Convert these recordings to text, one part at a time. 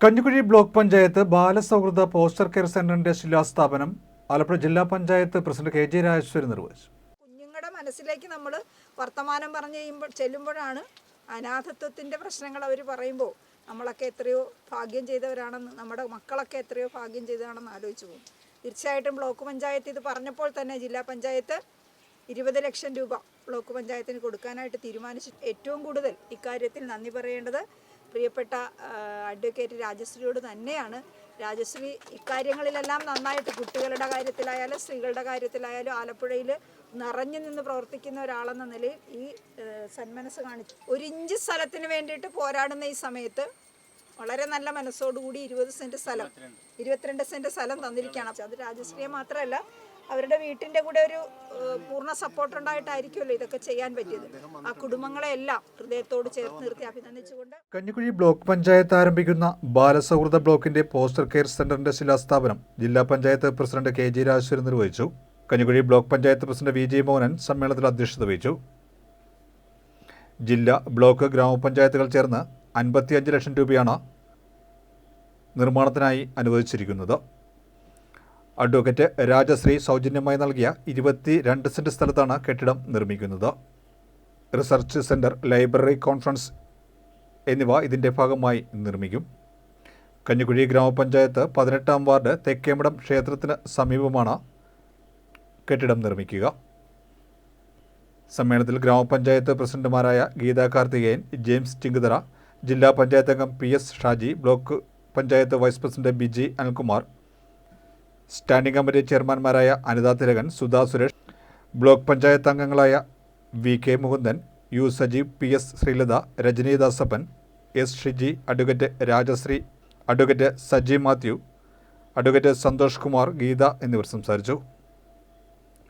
Kanjikuzhi block panchayat ബാലസൗഹൃദ foster care സെന്ററിന്റെ ശിലാസ്ഥാപനം ആലപ്പുഴ ജില്ലാ panchayat president K J Rajeshwari നിർവഹിച്ചു. കുഞ്ഞുങ്ങളുടെ മനസ്സിലേക്ക് നമ്മൾ വർത്തമാനം പറഞ്ഞു കഴിയുമ്പോൾ ചെല്ലുമ്പോഴാണ് അനാഥത്വത്തിന്റെ പ്രശ്നങ്ങൾ അവർ പറയുമ്പോൾ നമ്മളൊക്കെ എത്രയോ ഭാഗ്യം ചെയ്തവരാണെന്ന് നമ്മുടെ മക്കളൊക്കെ എത്രയോ ഭാഗ്യം ചെയ്തതാണെന്ന് ആലോചിച്ചു പോകും. തീർച്ചയായിട്ടും ബ്ലോക്ക് പഞ്ചായത്ത് ഇത് പറഞ്ഞപ്പോൾ തന്നെ ജില്ലാ പഞ്ചായത്ത് ഇരുപത് ലക്ഷം രൂപ ബ്ലോക്ക് പഞ്ചായത്തിന് കൊടുക്കാനായിട്ട് തീരുമാനിച്ചു. ഏറ്റവും കൂടുതൽ ഇക്കാര്യത്തിൽ നന്ദി പറയേണ്ടത് പ്രിയപ്പെട്ട അഡ്വക്കേറ്റ് രാജശ്രീയോട് തന്നെയാണ് രാജശ്രീ ഇക്കാര്യങ്ങളിലെല്ലാം നന്നായിട്ട് കുട്ടികളുടെ കാര്യത്തിലായാലും സ്ത്രീകളുടെ കാര്യത്തിലായാലും ആലപ്പുഴയിൽ നിറഞ്ഞു നിന്ന് പ്രവർത്തിക്കുന്ന ഒരാളെന്ന നിലയിൽ ഈ സന്മനസ് കാണിച്ചു ഒരു ഇഞ്ച് സ്ഥലത്തിന് വേണ്ടിയിട്ട് പോരാടുന്ന ഈ സമയത്ത് വളരെ നല്ല മനസ്സോടുകൂടി ഇരുപത് സെന്റ് സ്ഥലം ഇരുപത്തിരണ്ട് സെന്റ് സ്ഥലം തന്നിരിക്കുകയാണ്. അത് രാജശ്രീയെ മാത്രമല്ല അവരുടെ വീട്ടിന്റെ കൂടെ ഒരു പൂർണ സപ്പോർട്ട് ഉണ്ടായിട്ടായിരിക്കുമല്ലോ ഇതൊക്കെ ചെയ്യാൻ പറ്റിയത്. ആ കുടുംബങ്ങളെ എല്ലാം ഹൃദയത്തോട് ചേർത്ത് നിർത്തി അഭിനന്ദിച്ചുകൊണ്ട് കഞ്ഞിക്കുഴി ബ്ലോക്ക് പഞ്ചായത്ത് ആരംഭിക്കുന്ന ബാലസൗഹൃദ ബ്ലോക്കിന്റെ പോസ്റ്റർ കെയർ സെന്ററിന്റെ ശിലാസ്ഥാപനം ജില്ലാ panchayat president K G Rajeshwari നിർവഹിച്ചു. Kanjikuzhi block panchayat president V G Mohanan സമ്മേളനത്തിൽ അധ്യക്ഷത വഹിച്ചു. ജില്ലാ ബ്ലോക്ക് ഗ്രാമപഞ്ചായത്തുകൾ ചേർന്ന് അൻപത്തിയഞ്ച് ലക്ഷം രൂപയാണ് നിർമ്മാണത്തിനായി അനുവദിച്ചിരിക്കുന്നത്. അഡ്വക്കേറ്റ് രാജശ്രീ സൗജന്യമായി നൽകിയ ഇരുപത്തി രണ്ട് സെന്റ് സ്ഥലത്താണ് കെട്ടിടം നിർമ്മിക്കുന്നത്. റിസർച്ച് സെന്റർ ലൈബ്രറി കോൺഫറൻസ് എന്നിവ ഇതിന്റെ ഭാഗമായി നിർമ്മിക്കും. കഞ്ഞിക്കുഴി ഗ്രാമപഞ്ചായത്ത് പതിനെട്ടാം വാർഡ് തെക്കേമടം ക്ഷേത്രത്തിന് സമീപമാണ് കെട്ടിടം നിർമ്മിക്കുക. സമ്മേളനത്തിൽ ഗ്രാമപഞ്ചായത്ത് പ്രസിഡന്റുമാരായ ഗീതാ കാർത്തികേയൻ ജെയിംസ് ചിങ്കുതറ ജില്ലാ പഞ്ചായത്ത് അംഗം P S Shaji block panchayat vice president Biji Anilkumar standing committee ചെയർമാൻമാരായ Anitha Thilakan Sudha Suresh block panchayat അംഗങ്ങളായ V K Mukundan U Sajeev P S Sreelatha Rajani Dasappan S Shiji advocate Rajasree advocate Saji Mathew advocate Santhosh Kumar Geetha എന്നിവർ സംസാരിച്ചു.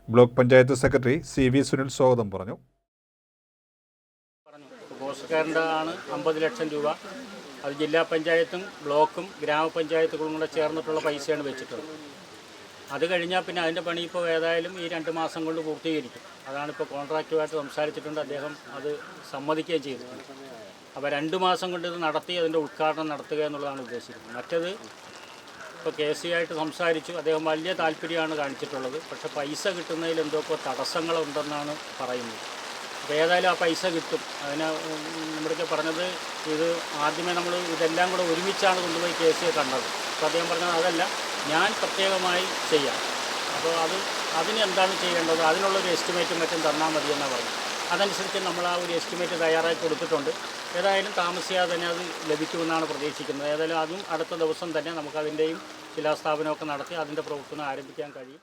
Block panchayat secretary C V Sunil സ്വാഗതം പറഞ്ഞു. ആണ് അമ്പത് ലക്ഷം രൂപ. അത് ജില്ലാ പഞ്ചായത്തും ബ്ലോക്കും ഗ്രാമപഞ്ചായത്തുകളും കൂടെ ചേർന്നിട്ടുള്ള പൈസയാണ് വെച്ചിട്ടുള്ളത്. അത് കഴിഞ്ഞാൽ പിന്നെ അതിന്റെ പണി ഇപ്പോൾ ഏതായാലും ഈ രണ്ട് മാസം കൊണ്ട് പൂർത്തീകരിക്കും. അതാണ് ഇപ്പോൾ കോൺട്രാക്റ്റുമായിട്ട് സംസാരിച്ചിട്ടുണ്ട്. അദ്ദേഹം അത് സമ്മതിക്കുകയും ചെയ്തിട്ടുണ്ട് അപ്പോൾ രണ്ട് മാസം കൊണ്ട് ഇത് നടത്തി അതിന്റെ ഉദ്ഘാടനം നടത്തുക എന്നുള്ളതാണ് ഉദ്ദേശിക്കുന്നത്. മറ്റത് ഇപ്പോൾ കെ സി ആയിട്ട് സംസാരിച്ചു. അദ്ദേഹം വലിയ താല്പര്യമാണ് കാണിച്ചിട്ടുള്ളത്. പക്ഷേ പൈസ കിട്ടുന്നതിൽ എന്തൊക്കെ തടസ്സങ്ങളുണ്ടെന്നാണ് പറയുന്നത്. അപ്പോൾ ഏതായാലും ആ പൈസ കിട്ടും. അതിന് നമ്മുടെ പറഞ്ഞത് ഇത് ആദ്യമേ നമ്മൾ ഇതെല്ലാം കൂടെ ഒരുമിച്ചാണ് കൊണ്ടുപോയി കെ സിയെ കണ്ടത്. അപ്പോൾ അദ്ദേഹം പറഞ്ഞത് അതല്ല. ഞാൻ പ്രത്യേകമായി ചെയ്യാം. അപ്പോൾ അത് അതിന് എന്താണ് ചെയ്യേണ്ടത്? അതിനുള്ളൊരു എസ്റ്റിമേറ്റും മറ്റും തന്നാൽ മതി എന്നാണ് പറഞ്ഞത് അതനുസരിച്ച് നമ്മൾ ആ ഒരു എസ്റ്റിമേറ്റ് തയ്യാറാക്കി കൊടുത്തിട്ടുണ്ട്. ഏതായാലും താമസിയാതെ തന്നെ അത് ലഭിക്കുമെന്നാണ് പ്രതീക്ഷിക്കുന്നത്. ഏതായാലും അതും അടുത്ത ദിവസം തന്നെ നമുക്കതിന്റെയും ശിലാസ്ഥാപനമൊക്കെ നടത്തി അതിന്റെ പ്രവർത്തനം ആരംഭിക്കാൻ കഴിയും.